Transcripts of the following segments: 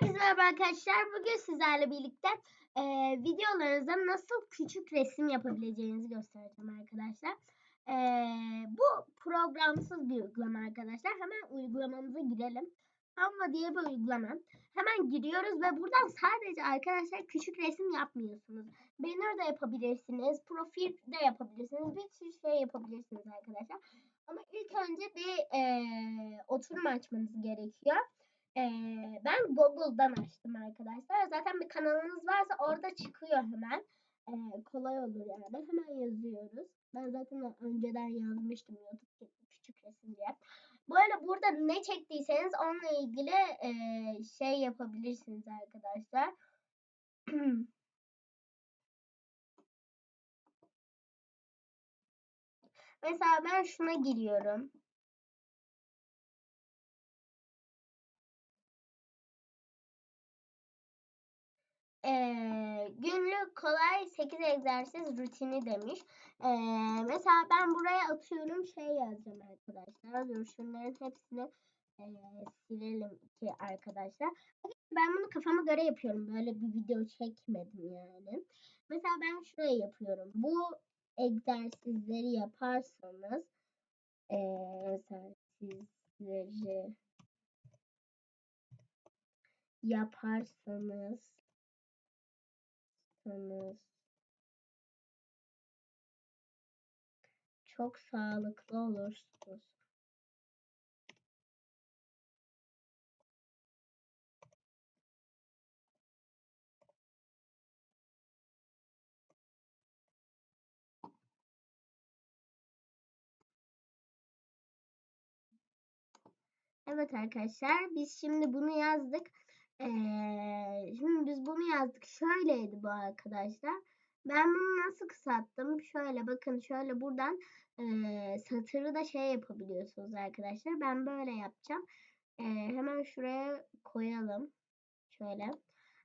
Herkese merhaba arkadaşlar. Bugün sizlerle birlikte e, videolarınızda nasıl küçük resim yapabileceğinizi göstereceğim arkadaşlar. E, bu programsız bir uygulama arkadaşlar. Hemen uygulamamıza girelim. Canva diye bir uygulama. Hemen giriyoruz ve buradan sadece arkadaşlar küçük resim yapmıyorsunuz. Banner da yapabilirsiniz, profil de yapabilirsiniz, bir sürü şey yapabilirsiniz arkadaşlar. Ama ilk önce bir e, oturum açmanız gerekiyor. Ee, ben Google'dan açtım arkadaşlar. Zaten bir kanalınız varsa orada çıkıyor hemen. Ee, kolay olur yani. Hemen yazıyoruz. Ben zaten önceden yazmıştım YouTube küçük resim diye. Böyle burada ne çektiyseniz onunla ilgili e, şey yapabilirsiniz arkadaşlar. Mesela ben şuna giriyorum. Ee, günlük kolay 8 egzersiz rutini demiş. Ee, mesela ben buraya atıyorum şey yazacağım arkadaşlar. Dur şunların hepsini e, silelim ki arkadaşlar. Ben bunu kafama göre yapıyorum. Böyle bir video çekmedim yani. Mesela ben şuraya yapıyorum. Bu egzersizleri yaparsanız e, egzersizleri yaparsanız yaparsanız çok sağlıklı olursunuz. Evet arkadaşlar biz şimdi bunu yazdık. Ee, şimdi biz bunu yazdık. Şöyleydi bu arkadaşlar. Ben bunu nasıl kısalttım? Şöyle bakın şöyle buradan e, satırı da şey yapabiliyorsunuz arkadaşlar. Ben böyle yapacağım. E, hemen şuraya koyalım. Şöyle.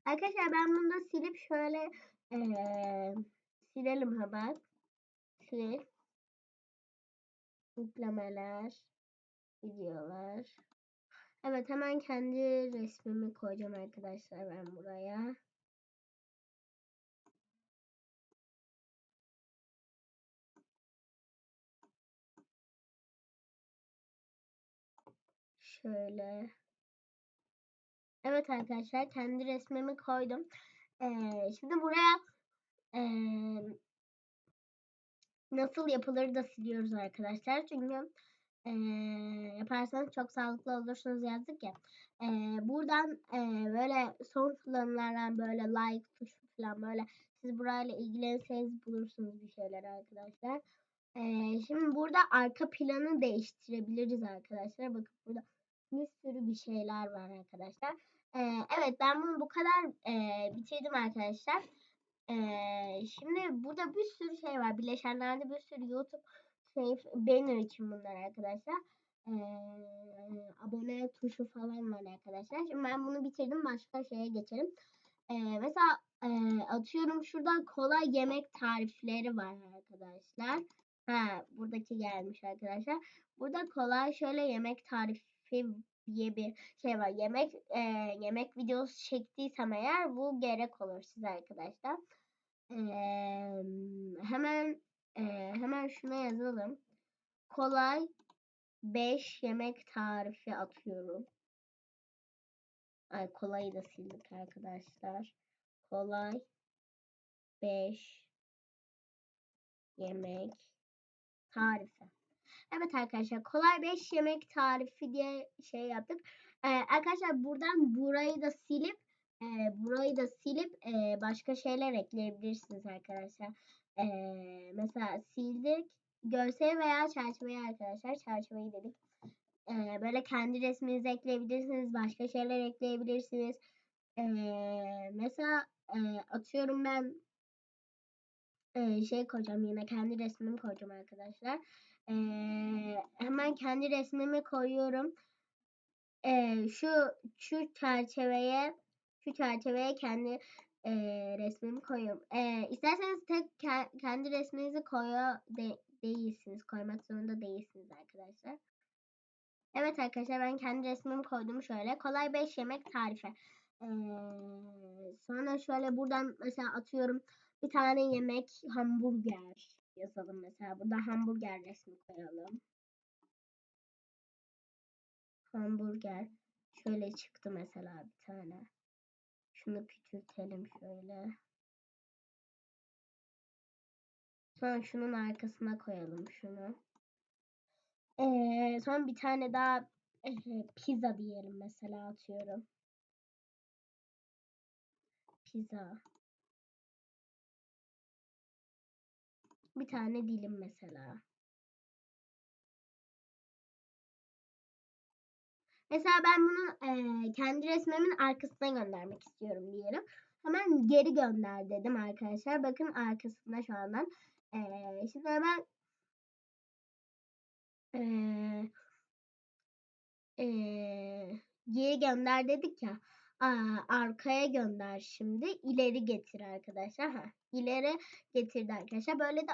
Arkadaşlar ben bunu da silip şöyle e, silelim hemen. Sil. Yüklemeler. Videolar. Evet hemen kendi resmimi koyacağım arkadaşlar ben buraya. Şöyle. Evet arkadaşlar kendi resmimi koydum. Ee, şimdi buraya e, nasıl yapılır da siliyoruz arkadaşlar. Çünkü e, yaparsanız çok sağlıklı olursunuz yazdık ya. E, buradan e, böyle son kullanılardan böyle like tuşu falan böyle siz burayla ilgilenirseniz bulursunuz bir şeyler arkadaşlar. E, şimdi burada arka planı değiştirebiliriz arkadaşlar. Bakın burada bir sürü bir şeyler var arkadaşlar. E, evet ben bunu bu kadar e, bitirdim arkadaşlar. E, şimdi burada bir sürü şey var. Bileşenlerde bir sürü YouTube şey banner için bunlar arkadaşlar. Ee, abone tuşu falan var arkadaşlar. Şimdi ben bunu bitirdim. Başka şeye geçelim. Ee, mesela e, atıyorum şurada kolay yemek tarifleri var arkadaşlar. Ha buradaki gelmiş arkadaşlar. Burada kolay şöyle yemek tarifi diye bir şey var. Yemek e, yemek videosu çektiysem eğer bu gerek olur size arkadaşlar. E, hemen e, hemen şuna yazalım. Kolay 5 yemek tarifi atıyorum. Ay kolayı da sildik arkadaşlar. Kolay 5 yemek tarifi. Evet arkadaşlar kolay 5 yemek tarifi diye şey yaptık. Ee, arkadaşlar buradan burayı da silip e, burayı da silip e, başka şeyler ekleyebilirsiniz arkadaşlar. E, mesela sildik görsel veya çerçeveyi arkadaşlar çerçeveyi dedik. E, böyle kendi resminizi ekleyebilirsiniz. Başka şeyler ekleyebilirsiniz. E, mesela e, atıyorum ben şey koyacağım yine kendi resmimi koyacağım arkadaşlar. E, hemen kendi resmimi koyuyorum. E, şu şu çerçeveye şu çerçeveye kendi e, resmimi koyuyorum. E, isterseniz tek ke kendi resminizi koyu de değilsiniz. Koymak zorunda değilsiniz arkadaşlar. Evet arkadaşlar ben kendi resmimi koydum şöyle. Kolay 5 yemek tarifi. Ee, sonra şöyle buradan mesela atıyorum bir tane yemek hamburger yazalım mesela. Burada hamburger resmi koyalım. Hamburger. Şöyle çıktı mesela bir tane. Şunu küçültelim şöyle. Sonra şunun arkasına koyalım şunu. Ee, sonra bir tane daha e, pizza diyelim mesela atıyorum. Pizza. Bir tane dilim mesela. Mesela ben bunu e, kendi resmimin arkasına göndermek istiyorum diyelim. Hemen geri gönder dedim arkadaşlar. Bakın arkasında şu andan. E, şimdi hemen e, e, geri gönder dedik ya. Aa, arkaya gönder şimdi. ileri getir arkadaşlar. Ha, ileri getirdi arkadaşlar. Böyle de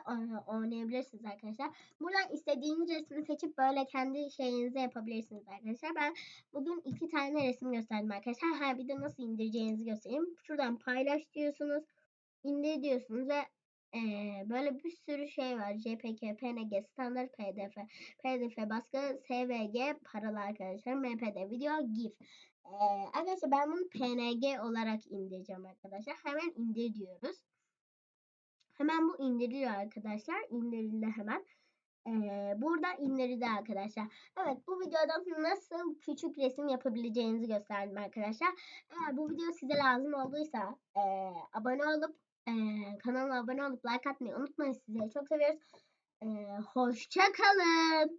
oynayabilirsiniz arkadaşlar. Buradan istediğiniz resmi seçip böyle kendi şeyinizi yapabilirsiniz arkadaşlar. Ben bugün iki tane resim gösterdim arkadaşlar. Ha bir de nasıl indireceğinizi göstereyim. Şuradan paylaş diyorsunuz. indir diyorsunuz ve ee, böyle bir sürü şey var. JPG, PNG, standart PDF, PDF baskı, SVG, paralı arkadaşlar, MPD, video, GIF. Ee, arkadaşlar ben bunu PNG olarak indireceğim arkadaşlar. Hemen indir diyoruz. Hemen bu indiriliyor arkadaşlar. İndirildi hemen. Ee, burada indirildi arkadaşlar. Evet bu videoda nasıl küçük resim yapabileceğinizi gösterdim arkadaşlar. Eğer bu video size lazım olduysa e, abone olup e, kanala abone olup like atmayı unutmayın. Sizleri çok seviyoruz. E, hoşça kalın.